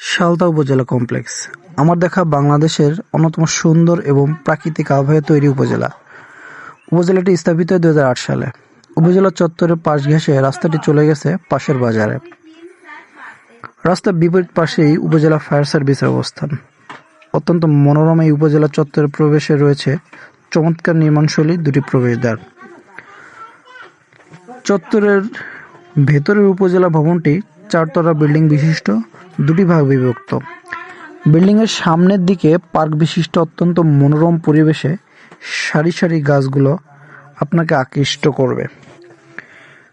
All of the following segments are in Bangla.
সালতা উপজেলা কমপ্লেক্স। আমার দেখা বাংলাদেশের অন্যতম সুন্দর এবং প্রাকৃতিক আবহাওয়া তৈরি উপজেলা। উপজেলাটি স্থাপিত হয় দুই সালে। উপজেলা চত্বরের পাশ ঘেঁষে রাস্তাটি চলে গেছে পাশের বাজারে। রাস্তার বিপরীত পাশেই উপজেলা ফায়ার সার্ভিসের অবস্থান। অত্যন্ত মনোরম এই উপজেলা চত্বরের প্রবেশে রয়েছে চমৎকার নির্মাণশৈলী দুটি প্রবেশদ্বার। চত্বরের ভেতরের উপজেলা ভবনটি চারতলা বিল্ডিং বিশিষ্ট, দুটি ভাগ বিভক্ত। বিল্ডিংয়ের সামনের দিকে পার্ক বিশিষ্ট অত্যন্ত মনোরম পরিবেশে সারি সারি গাছগুলো আপনাকে আকৃষ্ট করবে।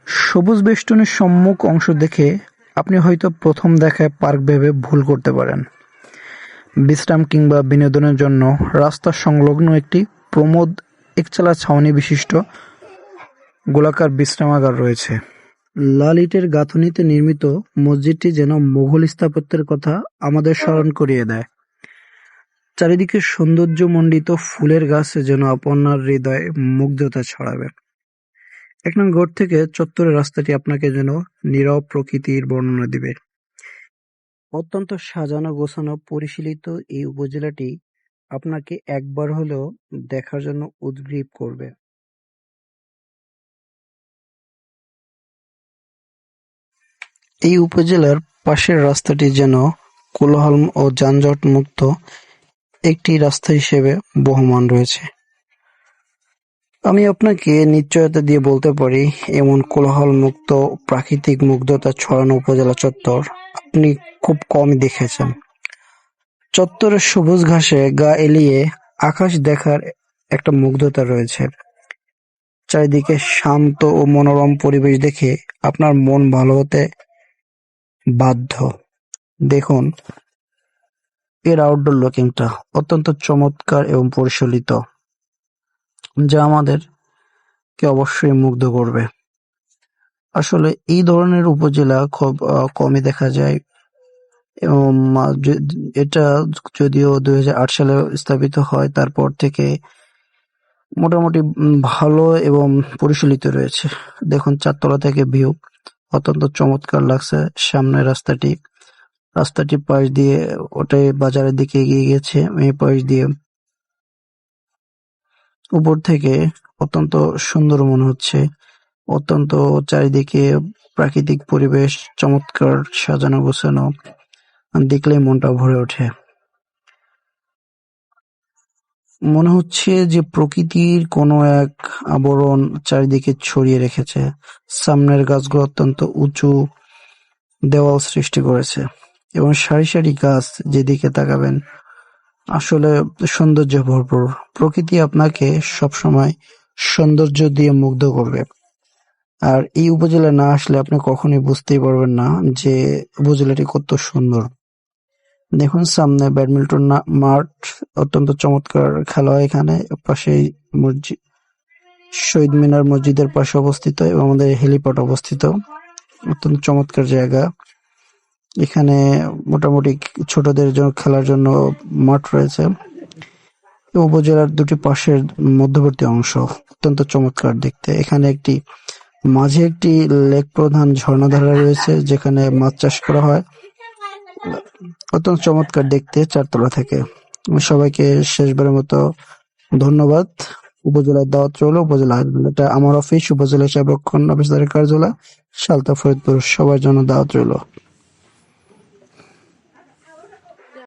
সবুজ বেষ্টনের সম্মুখ অংশ দেখে আপনি হয়তো প্রথম দেখায় পার্ক ভেবে ভুল করতে পারেন। বিশ্রাম কিংবা বিনোদনের জন্য রাস্তা সংলগ্ন একটি প্রমোদ একচালা ছাউনি বিশিষ্ট গোলাকার বিশ্রামাগার রয়েছে। লাল ইটের গাঁথুনিতে নির্মিত মসজিদটি যেন মোঘল স্থাপত্যের কথা আমাদের স্মরণ করিয়ে দেয়। চারিদিকে সৌন্দর্যমণ্ডিত ফুলের গাছে যেন আপনার হৃদয়ে মুগ্ধতা ছড়াবে। এক নং গড় থেকে চত্বরের রাস্তাটি আপনাকে যেন নীরব প্রকৃতির বর্ণনা দিবে। অত্যন্ত সাজানো গোছানো পরিশীলিত এই উপজেলাটি আপনাকে একবার হলেও দেখার জন্য উদ্গ্রীব করবে। এই উপজেলার পাশের রাস্তাটি যেন কোলাহল ও যানজট মুক্ত একটি রাস্তা হিসেবে বহমান রয়েছে। আমি আপনাকে নিশ্চয়তা দিয়ে বলতে পারি, এমন কোলাহল মুক্ত প্রাকৃতিক মুগ্ধতা ছড়ানো উপজেলা চত্বর আপনি খুব কমই দেখেছেন। চত্বরের সবুজ ঘাসে গা এলিয়ে আকাশ দেখার একটা মুগ্ধতা রয়েছে। চারিদিকে শান্ত ও মনোরম পরিবেশ দেখে আপনার মন ভালো হতে বাধ্য। দেখুন, এর আউটডোর লুকিংটা অত্যন্ত চমৎকার এবং পরিশীলিত, যা আমাদেরকে অবশ্যই মুগ্ধ করবে। আসলে এই ধরনের উপজেলা খুব কমই দেখা যায়। এবং এটা যদিও দুই হাজার আট সালে স্থাপিত হয়, তারপর থেকে মোটামুটি ভালো এবং পরিশীলিত রয়েছে। দেখুন, চারতলা থেকে ভিউ অত্যন্ত চমৎকার লাগছে সামনে রাস্তাটি। রাস্তাটি পাশ দিয়ে ওটাই বাজারের দিকে এগিয়ে গেছে, এই পাশ দিয়ে। উপর থেকে অত্যন্ত সুন্দর মনে হচ্ছে। অত্যন্ত চারিদিকে প্রাকৃতিক পরিবেশ, চমৎকার সাজানো গোছানো। দেখলেই মনটা ভরে ওঠে। মনে হচ্ছে যে প্রকৃতির কোনো এক আবরণ চারিদিকে ছড়িয়ে রেখেছে। সামনের গাছগুলো অত্যন্ত উঁচু দেওয়াল সৃষ্টি করেছে এবং সারি সারি গাছ যেদিকে তাকাবেন, আসলে সৌন্দর্য ভরপুর। প্রকৃতি আপনাকে সবসময় সৌন্দর্য দিয়ে মুগ্ধ করবে। আর এই উপজেলায় না আসলে আপনি কখনোই বুঝতেই পারবেন না যে উপজেলাটি কত সুন্দর। দেখুন, সামনে ব্যাডমিন্টন মাঠ, অত্যন্ত চমৎকার খেলা হয় এখানে, পাশেই মসজিদ শহীদ মিনার মসজিদের পাশে অবস্থিত এবং আমাদের হেলিপ্যাড অবস্থিত। অত্যন্ত চমৎকার জায়গা। এখানে মোটামুটি ছোটদের জন্য খেলার জন্য মাঠ রয়েছে। উপজেলার দুটি পাশের মধ্যবর্তী অংশ অত্যন্ত চমৎকার দেখতে। এখানে একটি মাঝে একটি লেক প্রধান ঝর্ণাধারা রয়েছে, যেখানে মাছ চাষ করা হয়। অত্যন্ত চমৎকার দেখতে চারতলা থেকে। সবাইকে শেষবারের মতো ধন্যবাদ। উপজেলার দাওয়াত রইল উপজেলা এটা আমার অফিস উপজেলা হিসাব রক্ষণ অফিসারের কার্যালয়, সালতা ফরিদপুর, সবার জন্য দাওয়াত রইল।